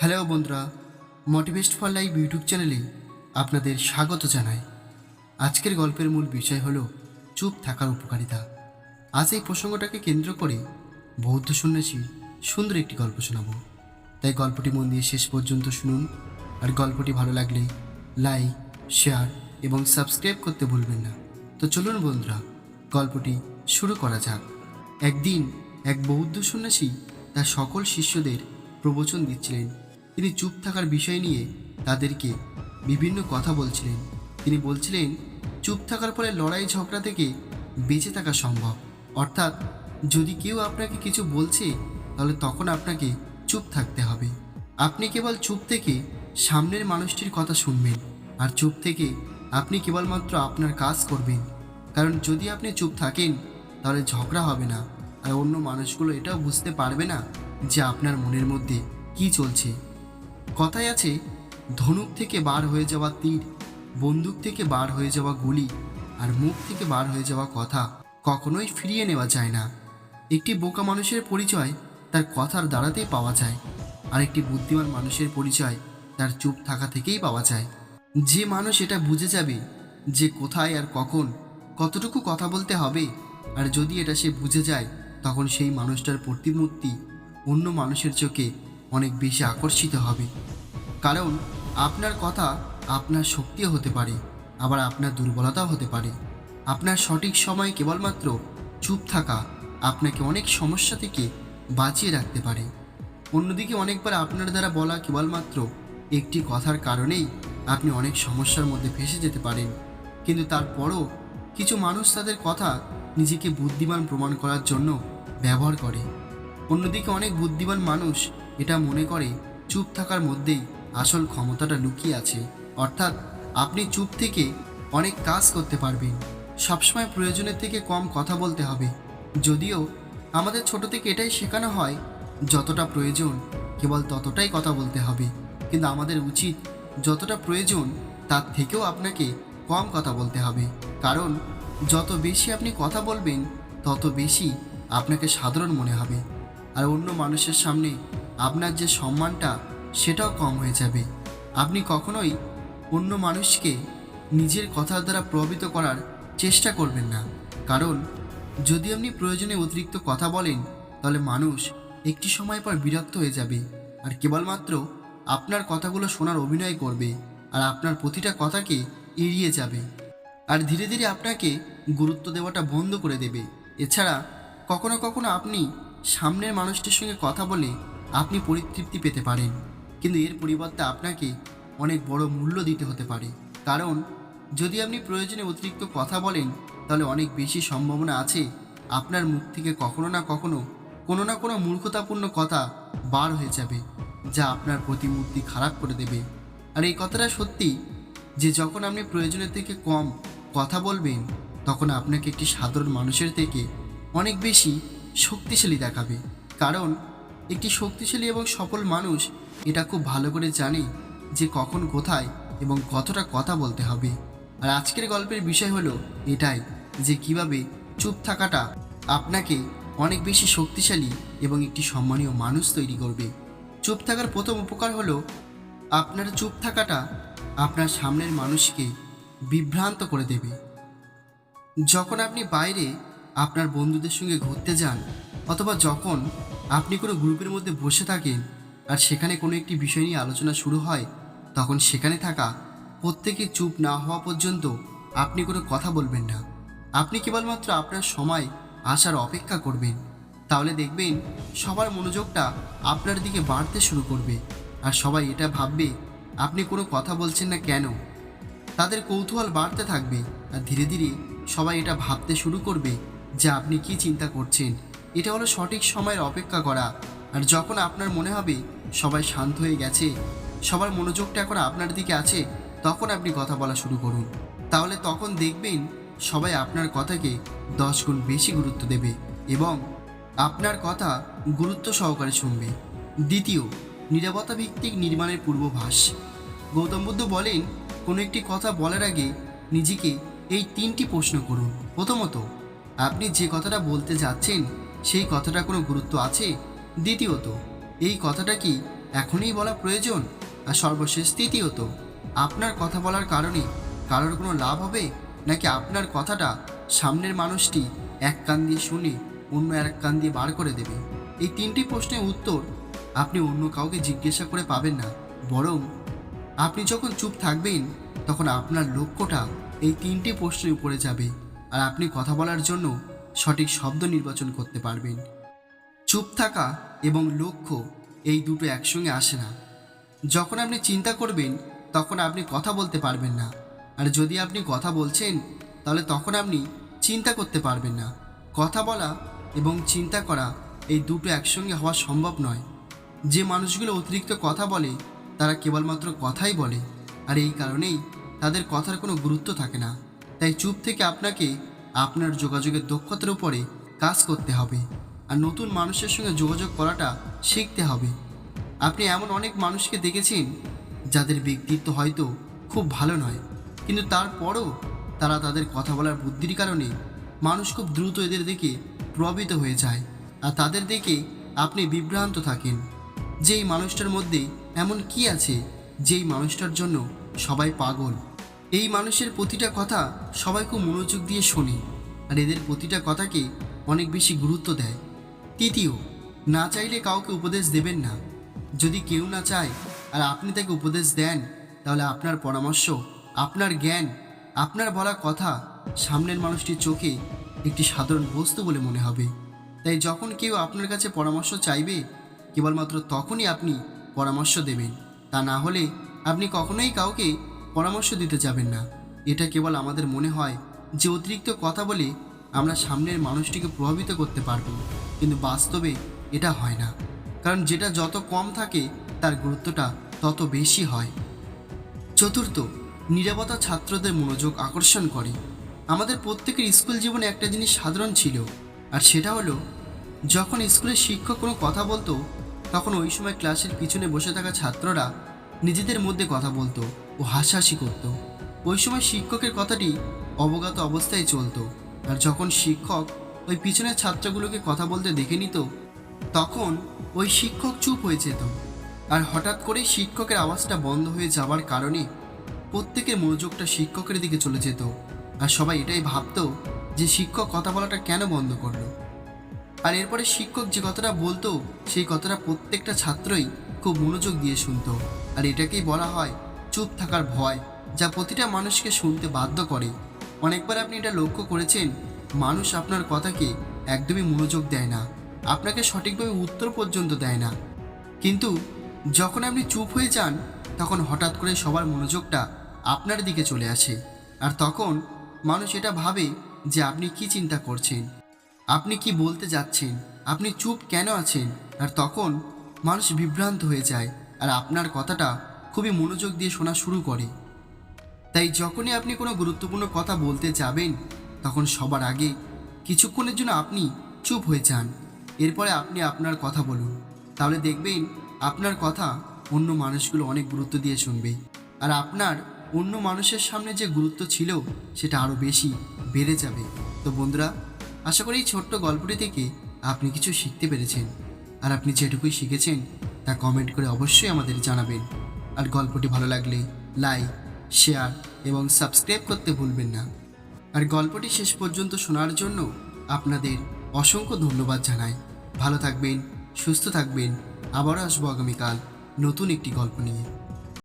Hello বন্ধুরা মোটিভেস্ট for life YouTube চ্যানেলে আপনাদের স্বাগত জানাই। আজকের গল্পের মূল বিষয় হলো চুপ থাকার উপকারিতা। আজ এই প্রসঙ্গটাকে কেন্দ্র করে বৌদ্ধ সন্ন্যাসীর সুন্দর একটি গল্প শোনাবো। তাই গল্পটি মন দিয়ে শেষ পর্যন্ত শুনুন, আর গল্পটি ভালো লাগলে লাইক, শেয়ার এবং সাবস্ক্রাইব করতে ভুলবেন না। তো চলুন বন্ধুরা, গল্পটি শুরু করা যাক। একদিন এক বৌদ্ধ সন্ন্যাসী তার সকল শিষ্যদের প্রবচন দিচ্ছিলেন। তিনি চুপ থাকার বিষয় নিয়ে তাদেরকে বিভিন্ন কথা বলছিলেন। তিনি বলছিলেন, চুপ থাকার ফলে লড়াই ঝগড়া থেকে বেঁচে থাকা সম্ভব। অর্থাৎ যদি কেউ আপনাকে কিছু বলছে, তাহলে তখন আপনাকে চুপ থাকতে হবে। আপনি কেবল চুপ থেকে সামনের মানুষটির কথা শুনবেন, আর চুপ থেকে আপনি কেবলমাত্র আপনার কাজ করবেন। কারণ যদি আপনি চুপ থাকেন, তাহলে ঝগড়া হবে না। আর অন্য মানুষগুলো এটাও বুঝতে পারবে না যে আপনার মনের মধ্যে কি চলছে। কথায় আছে, ধনুক থেকে বার হয়ে যাওয়া তীর, বন্দুক থেকে বার হয়ে যাওয়া গুলি আর মুখ থেকে বার হয়ে যাওয়া কথা কখনোই ফিরিয়ে নেওয়া যায় না। একটি বোকা মানুষের পরিচয় তার কথার দ্বারাতেই পাওয়া যায় আর একটি বুদ্ধিমান মানুষের পরিচয় তার চুপ থাকা থেকেই পাওয়া যায়। যে মানুষ এটা বুঝে যাবে যে কোথায় আর কখন কতটুকু কথা বলতে হবে আর যদি এটা সে বুঝে যায়, তখন সেই মানুষটার প্রতিমূর্তি অন্য মানুষের চোখে অনেক বেশি আকর্ষিত হবে। কারণ, আপনার কথা আপনার শক্তিও হতে পারে, আবার আপনার দুর্বলতাও হতে পারে। আপনার সঠিক সময় কেবলমাত্র চুপ থাকা আপনাকে অনেক সমস্যা থেকে বাঁচিয়ে রাখতে পারে। অন্যদিকে অনেকবার আপনার দ্বারা বলা কেবলমাত্র একটি কথার কারণেই আপনি অনেক সমস্যার মধ্যে ফেসে যেতে পারেন। কিন্তু তারপরও কিছু মানুষ তাদের কথা নিজেকে বুদ্ধিমান প্রমাণ করার জন্য ব্যবহার করে। অন্যদিকে অনেক বুদ্ধিমান মানুষ এটা মনে করে চুপ থাকার মধ্যেই আসল ক্ষমতাটা লুকিয়ে আছে। অর্থাৎ আপনি চুপ থেকে অনেক কাজ করতে পারবেন। সবসময় প্রয়োজনের থেকে কম কথা বলতে হবে। যদিও আমাদের ছোট থেকে এটাই শেখানো হয়, যতটা প্রয়োজন কেবল ততটাই কথা বলতে হবে। কিন্তু আমাদের উচিত যতটা প্রয়োজন তার থেকেও আপনাকে কম কথা বলতে হবে। কারণ যত বেশি আপনি কথা বলবেন, তত বেশি আপনাকে সাধারণ মনে হবে। আর অন্য মানুষের সামনে আপনার যে সম্মানটা, সেটাও কম হয়ে যাবে। আপনি কখনোই অন্য মানুষকে নিজের কথার দ্বারা প্রভাবিত করার চেষ্টা করবেন না। কারণ, যদি আপনি প্রয়োজনে অতিরিক্ত কথা বলেন, তাহলে মানুষ একটি সময় পর বিরক্ত হয়ে যাবে। আর কেবলমাত্র আপনার কথাগুলো শোনার অভিনয় করবে, আর আপনার প্রতিটা কথাকে এড়িয়ে যাবে। আর ধীরে ধীরে আপনাকে গুরুত্ব দেওয়াটা বন্ধ করে দেবে। এছাড়া, কখনো কখনো আপনি সামনের মানুষটির সঙ্গে কথা বলে আপনি পরিতৃপ্তি পেতে পারেন। কিন্তু এর পরিবর্তে আপনাকে অনেক বড় মূল্য দিতে হতে পারে। কারণ, যদি আপনি প্রয়োজনে অতিরিক্ত কথা বলেন, তাহলে অনেক বেশি সম্ভাবনা আছে আপনার মুখ থেকে কখনো না কখনো কোনো না কোনো মূর্খতাপূর্ণ কথা বার হয়ে যাবে, যা আপনার প্রতিমূর্তি খারাপ করে দেবে। আর এই কথাটা সত্যি যে যখন আপনি প্রয়োজনের থেকে কম কথা বলবেন, তখন আপনাকে একটি সাধারণ মানুষের থেকে অনেক বেশি শক্তিশালী দেখাবে। কারণ একটি শক্তিশালী এবং সফল মানুষ এটা খুব ভালো করে জানে যে কখন কোথায় এবং কতটা কথা বলতে হবে। আর আজকের গল্পের বিষয় হলো এটাই যে কীভাবে চুপ থাকাটা আপনাকে অনেক বেশি শক্তিশালী এবং একটি সম্মানীয় মানুষ তৈরি করবে। চুপ থাকার প্রথম উপকার হলো আপনার চুপ থাকাটা আপনার সামনের মানুষকে বিভ্রান্ত করে দেবে। যখন আপনি বাইরে আপনার বন্ধুদের সঙ্গে ঘুরতে যান অথবা যখন আপনি কোনো গ্রুপের মধ্যে বসে থাকেন আর সেখানে কোনো একটি বিষয় নিয়ে আলোচনা শুরু হয়, তখন সেখানে থাকা প্রত্যেকে চুপ না হওয়া পর্যন্ত আপনি কোনো কথা বলবেন না। আপনি কেবলমাত্র আপনার সময় আসার অপেক্ষা করবেন। তাহলে দেখবেন সবার মনোযোগটা আপনার দিকে বাড়তে শুরু করবে আর সবাই এটা ভাববে, আপনি কোনো কথা বলছেন না কেন? তাদের কৌতূহল বাড়তে থাকবে আর ধীরে ধীরে সবাই এটা ভাবতে শুরু করবে যে আপনি কি চিন্তা করছেন। এটা হলো সঠিক সময়ের অপেক্ষা করা। আর যখন আপনার মনে হবে সবাই শান্ত হয়ে গেছে, সবার মনোযোগটা এখন আপনার দিকে আছে, তখন আপনি কথা বলা শুরু করুন। তাহলে তখন দেখবেন সবাই আপনার কথাকে দশ গুণ বেশি গুরুত্ব দেবে এবং আপনার কথা গুরুত্ব সহকারে শুনবে। দ্বিতীয়, নিরাপত্তা ভিত্তিক নির্মাণের পূর্বভাস। গৌতম বুদ্ধ বলেন, কোনো একটি কথা বলার আগে নিজেকে এই তিনটি প্রশ্ন করুন। প্রথমত, আপনি যে কথাটা বলতে যাচ্ছেন সেই কথাটা কোনো গুরুত্ব আছে? দ্বিতীয়ত, এই কথাটা কি এখনই বলা প্রয়োজন? আর সর্বশেষ তৃতীয়ত, আপনার কথা বলার কারণে কারোর কোনো লাভ হবে? নাকি আপনার কথাটা সামনের মানুষটি এক কান দিয়ে শুনে অন্য এক কান দিয়ে বার করে দেবে? এই তিনটি প্রশ্নের উত্তর আপনি অন্য কাউকে জিজ্ঞাসা করে পাবেন না। বরং আপনি যখন চুপ থাকবেন, তখন আপনার লক্ষ্যটা এই তিনটি প্রশ্নের উপরে যাবে। আর আপনি কথা বলার জন্য সঠিক শব্দ নির্বাচন করতে পারবেন। চুপ থাকা এবং লক্ষ্য এই দুটো একসঙ্গে আসে না। যখন আপনি চিন্তা করবেন, তখন আপনি কথা বলতে পারবেন না। আর যদি আপনি কথা বলছেন, তাহলে তখন আপনি চিন্তা করতে পারবেন না। কথা বলা এবং চিন্তা করা এই দুটো একসঙ্গে হওয়া সম্ভব নয়। যে মানুষগুলো অতিরিক্ত কথা বলে, তারা কেবলমাত্র কথাই বলে। আর এই কারণেই তাদের কথার কোনো গুরুত্ব থাকে না। তাই চুপ থেকে আপনাকে আপনার যোগাযোগের দক্ষতার উপরে কাজ করতে হবে। আর নতুন মানুষের সঙ্গে যোগাযোগ করাটা শিখতে হবে। আপনি এমন অনেক মানুষকে দেখেছেন, যাদের ব্যক্তিত্ব হয়তো খুব ভালো নয়। কিন্তু তারপরও তারা তাদের কথা বলার বুদ্ধির কারণে মানুষ খুব দ্রুত এদের দিকে প্রভাবিত হয়ে যায়। আর তাদের দেখে আপনি বিভ্রান্ত থাকেন। যেই মানুষটার মধ্যে এমন কি আছে, যেই মানুষটার জন্য সবাই পাগল। এই মানুষের প্রতিটা কথা সবাই খুব মনোযোগ দিয়ে শোনে, আর এদের প্রতিটা কথাকে অনেক বেশি গুরুত্ব দেয়। তৃতীয়, না চাইলে কাউকে উপদেশ দেবেন না। যদি কেউ না চায় আর আপনি তাকে উপদেশ দেন, তাহলে আপনার পরামর্শ, আপনার জ্ঞান, আপনার বলা কথা সামনের মানুষটির চোখে একটি সাধারণ বস্তু বলে মনে হবে। তাই যখন কেউ আপনার কাছে পরামর্শ চাইবে, কেবলমাত্র তখনই আপনি পরামর্শ দেবেন। তা না হলে আপনি কখনোই কাউকে পরামর্শ দিতে যাবেন না। এটা কেবল আমাদের মনে হয় যে অতিরিক্ত কথা বলে আমরা সামনের মানুষটিকে প্রভাবিত করতে পারব। কিন্তু বাস্তবে এটা হয় না। কারণ যেটা যত কম থাকে, তার গুরুত্বটা তত বেশি হয়। চতুর্থ, নিরাপত্তা ছাত্রদের মনোযোগ আকর্ষণ করে। আমাদের প্রত্যেকের স্কুল জীবনে একটা জিনিস সাধারণ ছিল, আর সেটা হলো, যখন স্কুলের শিক্ষক কোনো কথা বলতো, তখন ওই সময় ক্লাসের পিছনে বসে থাকা ছাত্ররা নিজেদের মধ্যে কথা বলতো ও হাসাহাসি করত। ওই সময় শিক্ষকের কথাটি অবগত অবস্থায় চলতো। আর যখন শিক্ষক ওই পিছনের ছাত্রগুলোকে কথা বলতে দেখে নিত, তখন ওই শিক্ষক চুপ হয়ে যেত। আর হঠাৎ করেই শিক্ষকের আওয়াজটা বন্ধ হয়ে যাওয়ার কারণে প্রত্যেকের মনোযোগটা শিক্ষকের দিকে চলে যেত। আর সবাই এটাই ভাবতো যে শিক্ষক কথা বলাটা কেন বন্ধ করল। আর এরপরে শিক্ষক যে কথাটা বলতো, সেই কথাটা প্রত্যেকটা ছাত্রই খুব মনোযোগ দিয়ে শুনতো। আর এটাকেই বলা হয় চুপ থাকার ভয়, যা প্রতিটা মানুষকে শুনতে বাধ্য করে। অনেকবার আপনি এটা লক্ষ্য করেছেন? মানুষ আপনার কথাকে একদমই মনোযোগ দেয় না। আপনাকে সঠিকভাবে উত্তর পর্যন্ত দেয় না। কিন্তু যখন আপনি চুপ হয়ে যান, তখন হঠাৎ করে সবার মনোযোগটা আপনার দিকে চলে আসে। আর তখন মানুষ এটা ভাবে যে আপনি কি চিন্তা করছেন? আপনি কি বলতে যাচ্ছেন? আপনি চুপ কেন আছেন? আর তখন মানুষ বিভ্রান্ত হয়ে যায় আর আপনার কথাটা খুবই মনোযোগ দিয়ে শোনা শুরু করে। তাই যখনই আপনি কোনো গুরুত্বপূর্ণ কথা বলতে যাবেন, তখন সবার আগে কিছুক্ষণের জন্য আপনি চুপ হয়ে যান। এরপরে আপনি আপনার কথা বলুন। তাহলে দেখবেন আপনার কথা অন্য মানুষগুলো অনেক গুরুত্ব দিয়ে শুনবে। আর আপনার অন্য মানুষের সামনে যে গুরুত্ব ছিল, সেটা আরও বেশি বেড়ে যাবে। তো বন্ধুরা, আশা করি এই ছোট্ট গল্পটি থেকে আপনি কিছু শিখতে পেরেছেন। আর আপনি যেটুকুই শিখেছেন, তা কমেন্ট করে অবশ্যই আমাদের জানাবেন। আর গল্পটি ভালো লাগলে লাইক শেয়ার এবং সাবস্ক্রাইব করতে ভুলবেন না। আর গল্পটি শেষ পর্যন্ত শোনার জন্য আপনাদের অসংখ্য ধন্যবাদ জানাই। ভালো থাকবেন, সুস্থ থাকবেন। আবারও আসব আগামীকাল নতুন একটি গল্প নিয়ে।